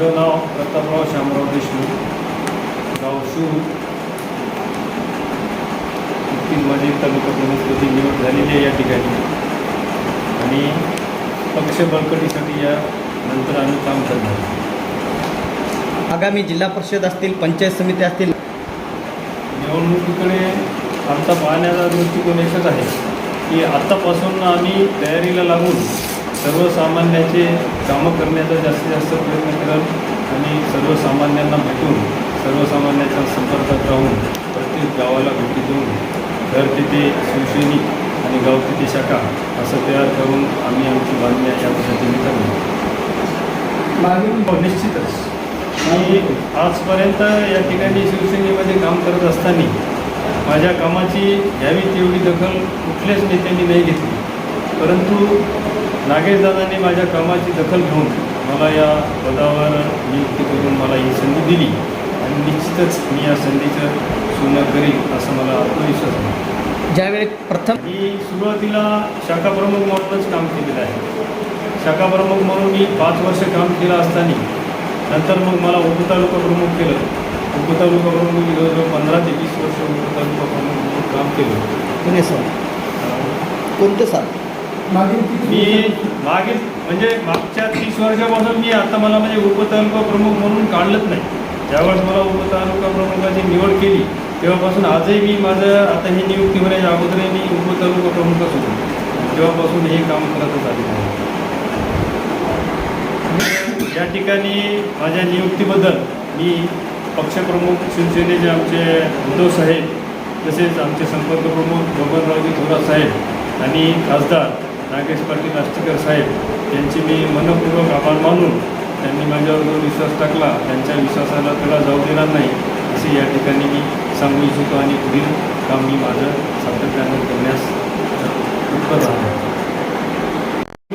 माझं नाव प्रतापराव शामराव देशमुख. गावशू तीन माझी तालुका प्रमुखपदी निवड झालेली आहे या ठिकाणी. आणि पक्ष बळकटीसाठी या नंतर आम्ही काम करणार आगामी जिल्हा परिषद असतील पंचायत समिती असतील. निवडणुकीकडे आमचा पाहण्याचा दृष्टिकोन एकच आहे की आत्तापासून आम्ही तयारीला लागून सर्वसामान्याचे कामं करण्याचा जास्तीत जास्त प्रयत्न कराल आणि सर्वसामान्यांना भेटून सर्वसामान्यांच्या संपर्कात राहून प्रत्येक गावाला भेटी देऊन घर तिथे शिवसैनिक आणि गाव तिथे शाखा असं तयार करून आम्ही आमची बांधण्या या पद्धतीने करणार हो, निश्चितच. मी आजपर्यंत या ठिकाणी शिवसेनेमध्ये काम करत असताना माझ्या कामाची घ्यावी तेवढी दखल कुठल्याच नेत्यांनी नाही घेतली. परंतु नागेशदादांनी माझ्या कामाची दखल घेऊन मला या पदावर नियुक्ती करून मला ही संधी दिली. आणि निश्चितच मी या संधीचं सोनं करील असं मला आत्मविश्वास आहे. ज्यावेळी प्रथम मी सुरुवातीला शाखा प्रमुख म्हणूनच काम केलेलं आहे. शाखा प्रमुख म्हणून मी पाच वर्ष काम केलं असताना नंतर मग मला उपतालुका प्रमुख केलं. उपतालुका प्रमुख मी जवळजवळ पंधरा ते वीस वर्ष उपतालुका प्रमुख म्हणून काम केलं. पुणे सर. कोणते सर? मी मागे म्हणजे मागच्या तीस वर्षापासून मी आता मला म्हणजे उपतालुका प्रमुख म्हणून काढलंच नाही. ज्यावेळेस मला उपतालुका प्रमुखाची निवड केली तेव्हापासून आजही मी माझं आता ही नियुक्ती होण्याच्या अगोदरही मी उपतालुका प्रमुखच होतो. तेव्हापासून हे काम करतच आलेलं आहे. या ठिकाणी माझ्या नियुक्तीबद्दल मी पक्षप्रमुख शिवसेनेचे आमचे उद्धव साहेब तसेच आमचे संपर्क प्रमुख बबनरावजी थोरात साहेब आणि खासदार नागेश पाटील आष्टीकर साहेब यांचे मी मनपूर्वक आभार मानून त्यांनी माझ्यावर जो विश्वास टाकला त्यांच्या विश्वासाला त्याला जाऊ देणार नाही असे या ठिकाणी मी सांगू इच्छितो आणि पुढील काम मी माझं सातत्यानं करण्यास तत्पर राहणार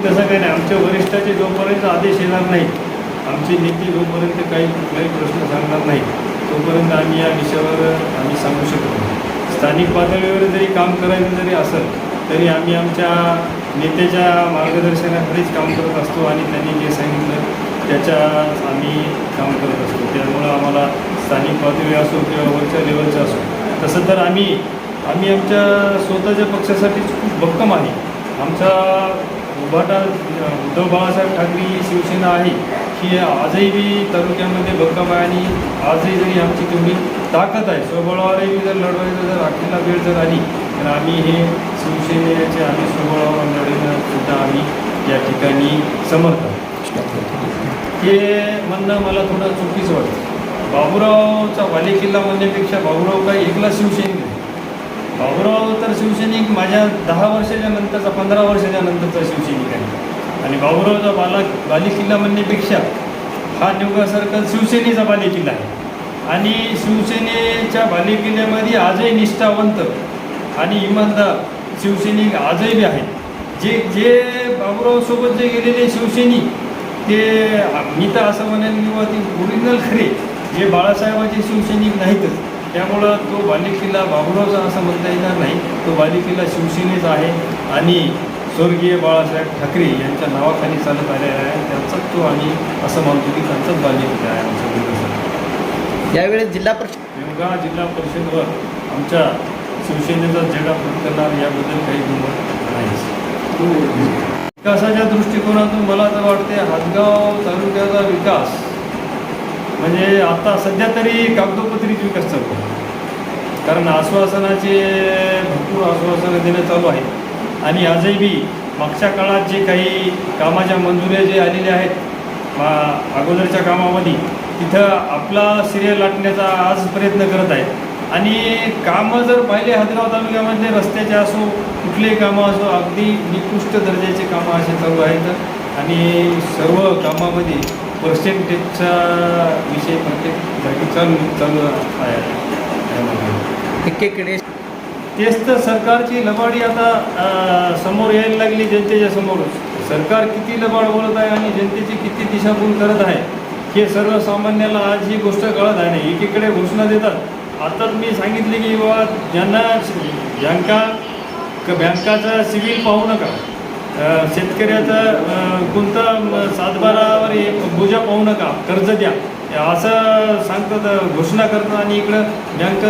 तसं काही नाही आमच्या वरिष्ठाचे जोपर्यंत आदेश येणार नाही आमचे नेते जोपर्यंत काही कुठलाही प्रश्न सांगणार नाही तोपर्यंत आम्ही या विषयावर आम्ही सांगू शकतो स्थानिक पातळीवर जरी काम करायचं जरी असेल तरी आम्ही आमच्या नेत्याच्या मार्गदर्शनाखालीच काम करत असतो आणि त्यांनी जे सांगितलं त्याच्या आम्ही काम करत असतो. त्यामुळं आम्हाला स्थानिक पातळी असो किंवा वरच्या लेवलचं असो तसं तर आम्ही आम्ही आमच्या स्वतःच्या पक्षासाठीच खूप भक्कम आहे. आमचा उभाटा उद्धव बाळासाहेब ठाकरे ही शिवसेना आहे ही आजही बी तालुक्यामध्ये भक्कम आहे आणि आजही जरी आमची तेवढी ताकद आहे स्वबळावरही जर लढवायचं जर अखेरला वेळ जर आली तर आम्ही हे शिवसेनेचे आम्ही स्वबळावर सुद्धा आम्ही या ठिकाणी समर्थ हे म्हणणं मला थोडं चुकीचं वाटतं. बाबूरावचा बालेकिल्ला म्हणण्यापेक्षा बाबूराव काही एकला शिवसैनिक नाही. बाबूराव तर शिवसैनिक माझ्या दहा वर्षाच्या नंतरचा पंधरा वर्षाच्या नंतरचा शिवसैनिक आहे. आणि बाबूरावचा बाला बालेकिल्ला म्हणण्यापेक्षा हा निवगा सर्कल शिवसेनेचा बालेकिल्ला आहे. आणि शिवसेनेच्या बालेकिल्ल्यामध्ये आजही निष्ठावंत आणि इमानदार शिवसैनिक आजही बी आहेत. जे जे बाबूरावसोबत जे गेलेले शिवसैनिक ते मी तर असं म्हणेन किंवा ती ओरिजिनल खरे जे बाळासाहेबाचे शिवसैनिक नाहीतच त्यामुळं तो बालेकिल्ला बाबुरावचा असं म्हणता येणार नाही. तो बालेकिल्ला शिवसेनेचा आहे आणि स्वर्गीय बाळासाहेब ठाकरे यांच्या नावाखाली चालत आलेला आहे. त्यांचाच तो आम्ही असं मानतो की त्यांचाच बालेकिल्ला आहे आमच्या जिल्ह्याचा यावेळेस जिल्हा परिषद देवगाव जिल्हा परिषदवर आमच्या शिवसेनेचा झेंडा फडकणार याबद्दल काही गुमत नाही. विकासाच्या दृष्टिकोनातून मला तर वाटते हातगाव तालुक्याचा विकास म्हणजे आता सध्या तरी कागदोपत्रीच विकास चालू आहे. कारण आश्वासनाचे भरपूर आश्वासनं देणं चालू आहे. आणि आजही बी मागच्या काळात जे काही कामाच्या मंजुऱ्या जे आलेल्या आहेत मा अगोदरच्या कामामध्ये तिथं आपला सिरियल लाटण्याचा आज प्रयत्न करत आहे आणि कामं जर पाहिले हदगाव तालुक्यामधले रस्त्याचे असो कुठलेही कामं असो अगदी निकृष्ट दर्जाचे कामं असे चालू आहेत. आणि सर्व कामामध्ये पर्सेंटेजचा विषय प्रत्येक जागी चालू चालू आहे. एकेकडे तेच तर सरकारची लबाडी आता समोर यायला लागली जनतेच्या समोरच सरकार किती लबाड बोलत आहे आणि जनतेची किती दिशाभूल करत आहे हे सर्वसामान्याला आज ही गोष्ट कळत आहे. नाही एकीकडे घोषणा देतात आताच मी सांगितले की बाबा ज्यांना बँका क- बँकाचा सिव्हिल पाहू नका. शेतकऱ्याचा कोणता सातबारावर बोजा पाहू नका कर्ज द्या. असं सांगतात घोषणा करतात आणि इकडं बँक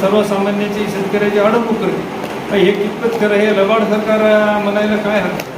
सर्वसामान्याची शेतकऱ्याची अडवणूक करते. हे कितपत खरं हे लबाड सरकार म्हणायला काय हरकत?